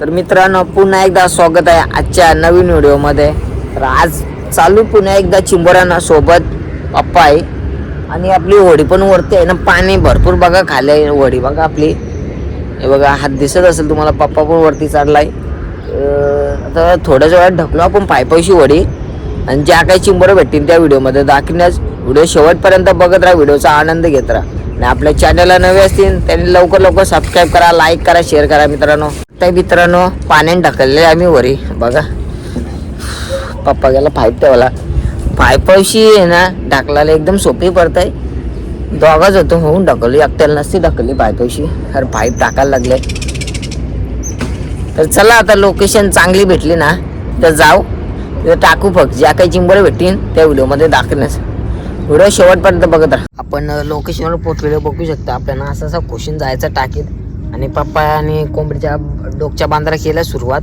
तर मित्रांनो पुन्हा एकदा स्वागत आहे आजच्या नवीन व्हिडिओमध्ये. तर आज चालू पुन्हा एकदा चिंबोऱ्यांना सोबत पप्पा आहे. आणि आपली होडी पण वरती आहे ना पाणी भरपूर बघा खाली आहे होडी बघा आपली. हे बघा हात दिसत असेल तुम्हाला पप्पा पण वरती चढलाय आहे आता थोड्याच वेळात ढकलो आपण पायपाशी होडी आणि ज्या काही चिंबरं भेटतील त्या व्हिडिओमध्ये दाखवण्यास. व्हिडिओ शेवटपर्यंत बघत राहा व्हिडिओचा आनंद घेत राहा. आणि आपल्या चॅनलला नवे असतील त्यांनी लवकर लवकर सबस्क्राईब करा लाईक करा शेअर करा मित्रांनो. त्या मित्रांनो पाण्याने ढकलले आम्ही वरी. बघा. पप्पा गेला पाईप ठेवला पायपाशी आहे ना ढकलायला एकदम सोपी पडत आहे दोघाच होतो होऊन ढकलली एकट्याला नसती ढकलली पायपाशी अरे पाईप टाकायला लागले. तर चला आता लोकेशन चांगली भेटली ना तर जाऊ. टाकू फक्त. ज्या काही चिंबर भेटतील त्या व्हिडिओमध्ये दाखवण्यास व्हिडिओ शेवटपर्यंत बघत राहा. आपण लोकेशनवर पोचलेलो बघू शकता. आपल्याला असं असं क्वेश्चन जायचं टाकीत. आणि पप्पा आणि कोंबडीच्या डोकच्या बांधारा केल्या सुरुवात.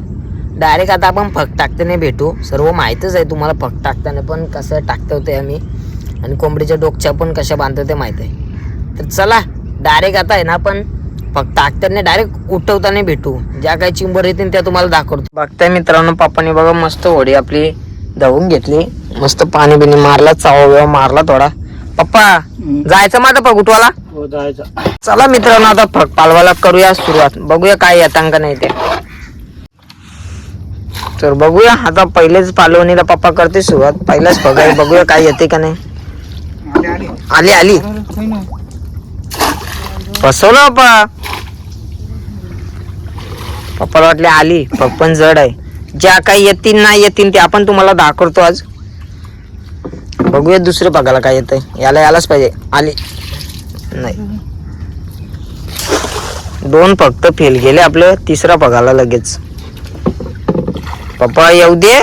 डायरेक्ट आता आपण फक टाकताना भेटू. सर्व माहीतच आहे तुम्हाला फक टाकताना पण कसं टाकता होते आम्ही. आणि कोंबडीच्या डोकच्या पण कशा बांधतो ते माहीत आहे. तर चला डायरेक्ट आता आहे ना आपण फक्त टाकताना डायरेक्ट उठवताना भेटू. ज्या काही चिंबर येतील त्या तुम्हाला दाखवतो. बघताय मित्रांनो पप्पाने बघा मस्त होडी आपली. धवून घेतली. मस्त पाणी बिणी मारला चावा बिवा मारला थोडा. पप्पा जायचं माझा पग उठवाला हो जायचं. चला मित्रांनो आता फक पालवाला करूया सुरुवात. बघूया काय येतांग का नाही ते. तर बघूया आता पहिलेच पालवणीला पप्पा करते सुरुवात. पहिलाच फग आहे बघूया काय येते का नाही. आली आली. फसवलं पप्पा. पप्पाला वाटले आली फग पण जड आहे. ज्या काही येतील नाही येतील ते आपण तुम्हाला दाखवतो आज. बघूया दुसरं पगाला काय येतंय. याला यालाच पाहिजे. आली. नाही. दोन फक्त फेल गेले आपलं. तिसरा बघायला लगेच. पप्पा येऊ दे.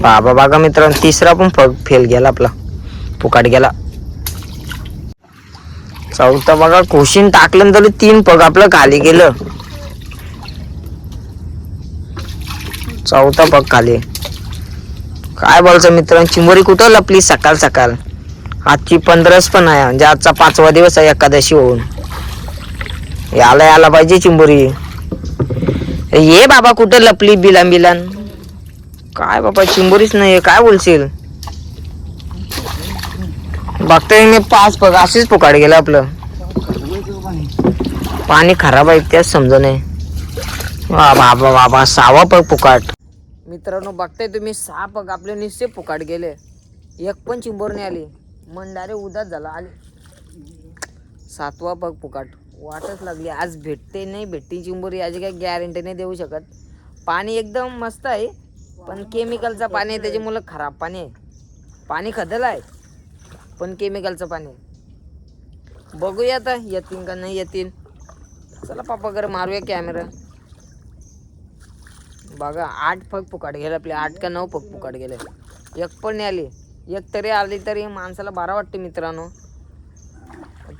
बाबा बागा मित्रांनो तिसरा पण फेल गेला आपला. फुकाट गेला. चौथा बघा कोशिन टाकलं तरी तीन पग आपलं खाली गेलं. चौथा पग खाली. काय बोलायचं मित्रांनो चिंबोरी कुठं लपली सकाळ सकाळ? आजची पंधराच पण आहे म्हणजे आजचा पाचवा दिवस आहे एकादशी होऊन. याला यायला पाहिजे चिंबोरी. ये बाबा कुठं लपली बिलान बिलान? काय बाबा चिंबोरीच नाही काय बोलशील? बघतोय मी पाच पग असेच पुकाड गेलं आपलं. पाणी खराब आहे त्याच समज नाही वा बाबा बाबा सहावा पग पुकाट मित्रांनो बघताय तुम्ही सहा पग आपले निश्चय फुकाट गेले. एक पण चिंबोर नाही आली. मंडारे उदास झाला. आले सातवा पग फुकाट. वाटच लागली. आज भेटते नाही भेटते चिंबोरी याची काही गॅरंटी नाही देऊ शकत. पाणी एकदम मस्त आहे पण केमिकलचं पाणी आहे त्याच्यामुळं खराब पाणी आहे. पाणी खदल आहे पण केमिकलचं पाणी आहे. बघूया आता येतील का नाही येतील चला पापा घर मारूया कॅमेरा बघा आठ पग पुकाट गेले आपले आठ का नऊ पग पुकाट गेले. एक पण नाही आली. एक तरी आली तरी माणसाला बरा वाटते मित्रांनो.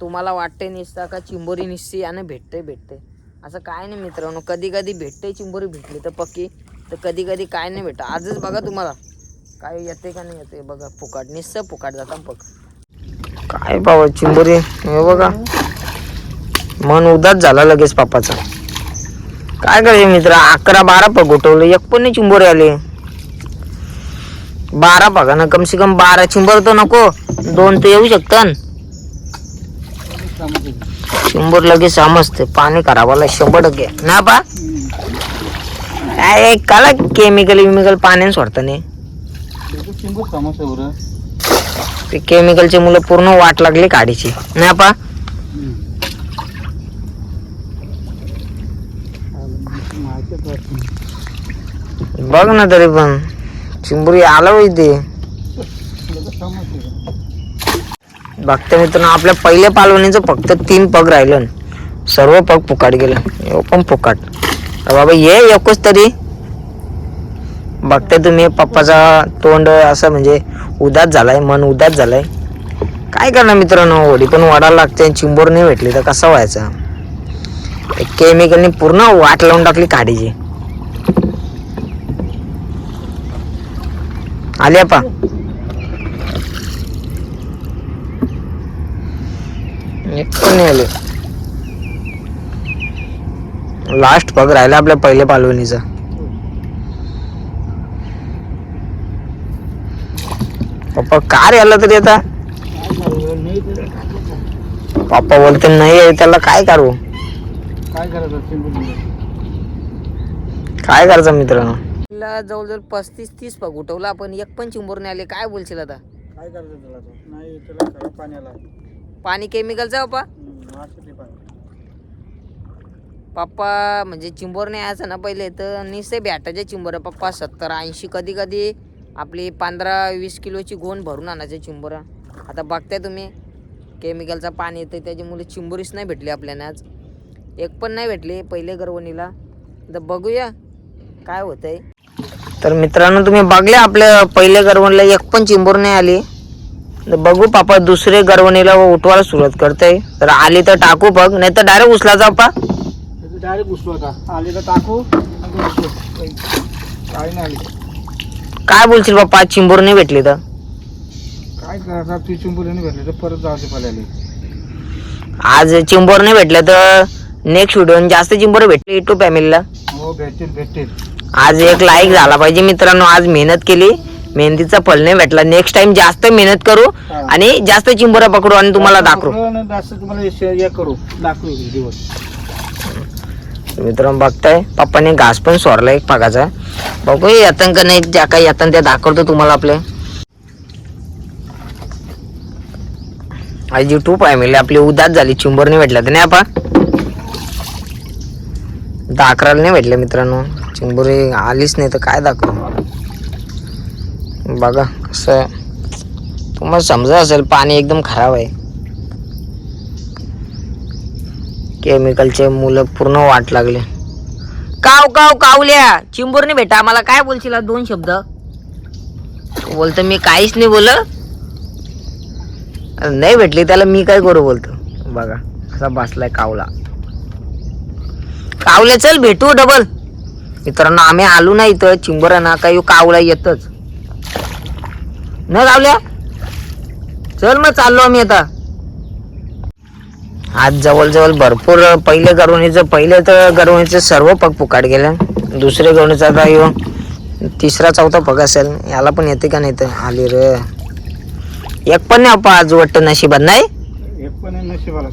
तुम्हाला वाटते निसता का चिंबोरी निसते आणि भेटते भेटते. असं काय नाही मित्रांनो कधी कधी भेटते चिंबोरी भेटली तर पक्की. तर कधी कधी काय नाही भेटत. आजच बघा तुम्हाला. काय येते का नाही येते बघा फुकाट निस्स फुकाट जाता पग. काय बाबा चिंबोरी हे बघा. मन उदास झाला लगेच पापाचा. काय करायचे मित्र? अकरा बारा पग उठवले. एक पण नाही चिंबोरे आले. बारा पगानं कम से कम बारा चिंबर तर नको. दोन तर येऊ शकतात. शंभर लगेच समजते. पाणी करावाला शंभर टक्के. ना पा काय काला केमिकल विमिकल पाण्याने सोडतं नाही. ते केमिकलचे मुलं पूर्ण वाट लागली काडीची. ना पा बघ ना तरी पण. चिंबुरी आला होई ते. बघते मित्रांनो आपल्या पहिल्या पालवणीचं फक्त तीन पग राहिलं सर्व पग फुकाट गेलं. पण फुकाट. बाबा ये एकच तरी. बघते तुम्ही पप्पाचा तोंड असं म्हणजे उदास झालाय मन उदास झालाय. काय करणार मित्रांनो होडी पण वाढायला लागते चिंबोर नाही भेटली तर कसा व्हायचा? केमिकलने पूर्ण वाट लावून टाकली काडीची. आल्या पा पण आले. लास्ट पग राहिला आपल्या पहिले पालवणीचा. पप्पा कार याला तरी आता. पप्पा बोलते नाही आहे, त्याला काय करू? काय करायचं? चिंबूर मित्रांनो जवळजवळ पस्तीस तीस पग उठवला आपण. एक पण चिंबोरने आले. काय बोलशील आता? काय करायचं त्याला आता? नाही त्याला खरं पाण्याला पाणी केमिकलचा हम्म, पाणी. पप्पा म्हणजे चिंबोरने यायचं ना पहिले तर निसे बॅटाचे चिंबोर. पप्पा सत्तर ऐंशी कधी कधी आपली पंधरा वीस किलोची गोण भरून आणायचे चिंबोरा. आता बघताय तुम्ही केमिकलचं पाणी येतं त्याच्यामुळे चिंबोरीच नाही भेटली आपल्याला आज. एक पण नाही भेटली पहिले गरवणीला तर बघूया काय होतंय. तर मित्रांनो तुम्ही बघले आपल्या पहिले गरवणीला एक पण चिंबोर नाही आली. तर बघू पापा दुसरे गरवणीला उठवायला सुरुवात करते तर आली तर टाकू बघ नाही तर डायरेक्ट उचलाचा पा. त्याचं डायरेक्ट घुसलो आता आली तर टाकू. आणि घुसलो काय नाही बोलशील बाप्पा चिंबोर नाही भेटली तर? काय करायचं ती चिंबुरीने भेटली तर परत जायचे आज चिंबोर नाही भेटलं तर? नेक्स्ट व्हिडिओ जास्त चिंबोर भेटली टू फॅमिलीला हो भेटतील भेटतील. आज एक लाईक झाला पाहिजे मित्रांनो. आज मेहनत केली. मेहनतीचा फल नाही भेटला. नेक्स्ट टाइम जास्त मेहनत करू. आणि जास्त चिंबोरा पकडू आणि तुम्हाला दाखवू. पकडू आणि जास्त तुम्हाला हे share- हे करू. दाखवू एक दिवस मित्रांनो बघताय. पप्पाने घास पण सोडला एक पागाचा बघू येतं का नाही ज्या काही येतं त्या दाखवतो तुम्हाला आपले. आज टू फॅमिली आपली उदास झाली. चिंबोर नाही भेटला तर नाही तर अकराला नाही भेटले मित्रांनो. चिंबुरी आलीच नाही तर काय दाखवू? बघा कसं तुम्हाला समजा असेल पाणी एकदम खराब आहे. केमिकलचे मुलं पूर्ण वाट लागले. काव काव कावल्या. नाही भेटा. मला काय बोलशील? दोन शब्द. बोलतो मी काहीच नाही बोल नाही भेटली त्याला मी काय करू बोलतो? बघा कसा बसलाय कावला. कावले चल भेटू डबल मित्रांनो आम्ही आलो नाही इथं चिंबर ना काही कावला येतच. न कावल्या चल मग चाललो आम्ही आता. आज जवळजवळ भरपूर पहिले गरवणीचं पहिले तर गरवणीचं सर्व पग पुकाट गेलं. दुसरे गरवणीचा आता येऊ तिसरा चौथा पग असेल. याला पण येते का नाही तर? आली रे. एक पण नाही आपण आज वाटतं नशिबात नाही? एक पण आहे नशिबाला.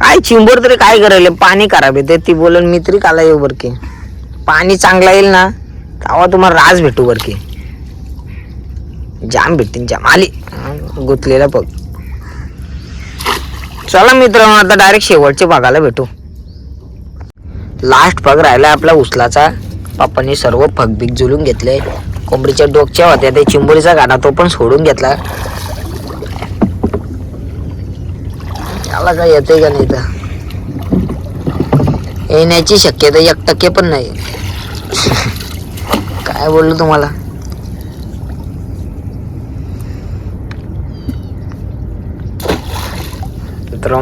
काय चिंबोर तरी काय करायला? पाणी खराब येते ती बोलून मी तरी काला येऊ बरके. की पाणी चांगला येईल ना तेव्हा तुम्हाला राज भेटू बर की जाम भेटतील जाम. आली. गुतलेला गुंतलेला चला मित्रांनो आता डायरेक्ट शेवटच्या भागाला भेटू. लास्ट पग राहिला आपला उचलाचा. पप्पांनी सर्व फगबीक जुलून घेतले. कोंबडीच्या डोकच्या होत्या. ते चिंबोरीचा गाडा तो पण सोडून घेतला. त्याला काय येते का नाही तर येण्याची शक्यता एक टक्के पण नाही. काय बोललो तुम्हाला?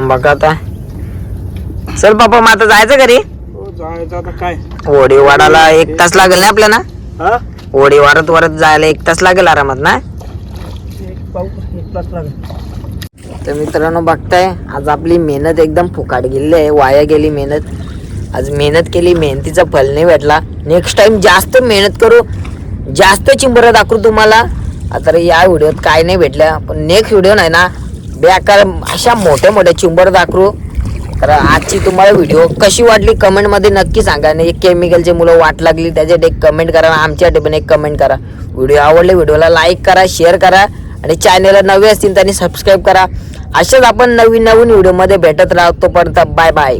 बघा आता. चल पापा मग आता जायचं घरी? हो जायचं आता काय? होडी वाडाला एक तास लागेल ना आपल्याला? हा? होडी वारत वारत जायला एक तास लागेल आरामात ना? एक तास लागेल. तर मित्रांनो बघताय आज आपली मेहनत एकदम फुकाट गेली आहे वाया गेली मेहनत. आज मेहनत केली मेहनतीचा फल नाही भेटला. नेक्स्ट टाइम जास्त मेहनत करू जास्त चिंबरं दाखवू तुम्हाला. आता या व्हिडिओत काय नाही भेटलं. पण नेक्स्ट व्हिडिओ नाही ना बेकार अशा मोठ्या मोठ्या चिंबर दाखवू. तर आजची तुम्हाला व्हिडिओ कशी वाटली कमेंटमध्ये नक्की सांगा. आणि केमिकलचे मुलं वाट लागली त्याच्यात एक कमेंट करा. आमच्या पण एक कमेंट करा. व्हिडिओ आवडले व्हिडिओला लाईक करा शेअर करा. आणि चॅनलला नवे असतील त्यांनी सबस्क्राईब करा. अशाच आपण नवीन नवीन व्हिडिओमध्ये भेटत राहतो. तोपर्यंत बाय बाय